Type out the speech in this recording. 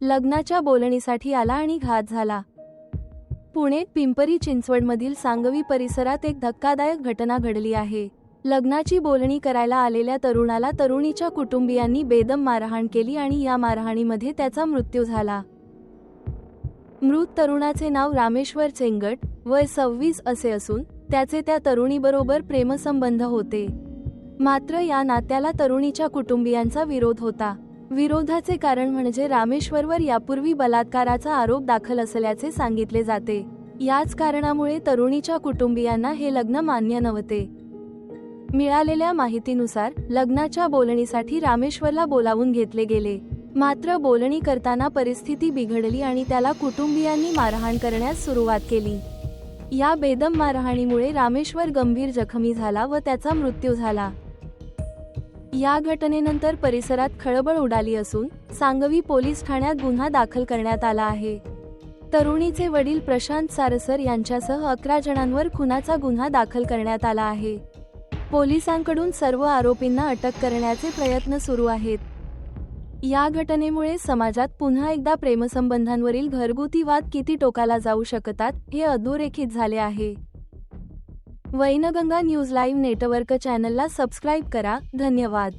लग्नाच्या बोलणीसाठी आला आणि घात झाला. पुणे पिंपरी चिंचवडमधील सांगवी परिसरात एक धक्कादायक घटना घडली आहे. लग्नाची बोलणी करायला आलेल्या तरुणाला तरुणीच्या कुटुंबियांनी बेदम मारहाण केली आणि या मारहाणीमध्ये त्याचा मृत्यू झाला. मृत तरुणाचे नाव रामेश्वर चेंगट वय सव्वीस असे असून त्याचे त्या तरुणीबरोबर प्रेमसंबंध होते. मात्र या नात्याला तरुणीच्या कुटुंबियांचा विरोध होता. विरोधाचे कारण म्हणजे रामेश्वरवर यापूर्वी बलात्काराचा आरोप दाखल असल्याचे सांगितले जाते. याच कारणामुळे तरुणीच्या कुटुंबियांना हे लग्न मान्य नव्हते. मिळालेल्या माहितीनुसार लग्नाच्या बोलणीसाठी रामेश्वरला बोलावून घेतले गेले. मात्र बोलणी करताना परिस्थिती बिघडली आणि त्याला कुटुंबियांनी मारहाण करण्यास सुरुवात केली. या बेदम मारहाणीमुळे रामेश्वर गंभीर जखमी झाला व त्याचा मृत्यू झाला. या घटनेनंतर परिसरात खळबळ उडाली असून सांगवी पोलीस ठाण्यात गुन्हा दाखल करण्यात आला आहे. तरुणीचे वडील प्रशांत सारसर यांच्यासह अकरा जणांवर खुनाचा गुन्हा दाखल करण्यात आला आहे. पोलिसांकडून सर्व आरोपींना अटक करण्याचे प्रयत्न सुरू आहेत. या घटनेमुळे समाजात पुन्हा एकदा प्रेमसंबंधांवरील घरगुती वाद किती टोकाला जाऊ शकतात हे अधोरेखित झाले आहे. वैनगंगा न्यूज लाईव्ह नेटवर्क चॅनलला सबस्क्राईब करा. धन्यवाद.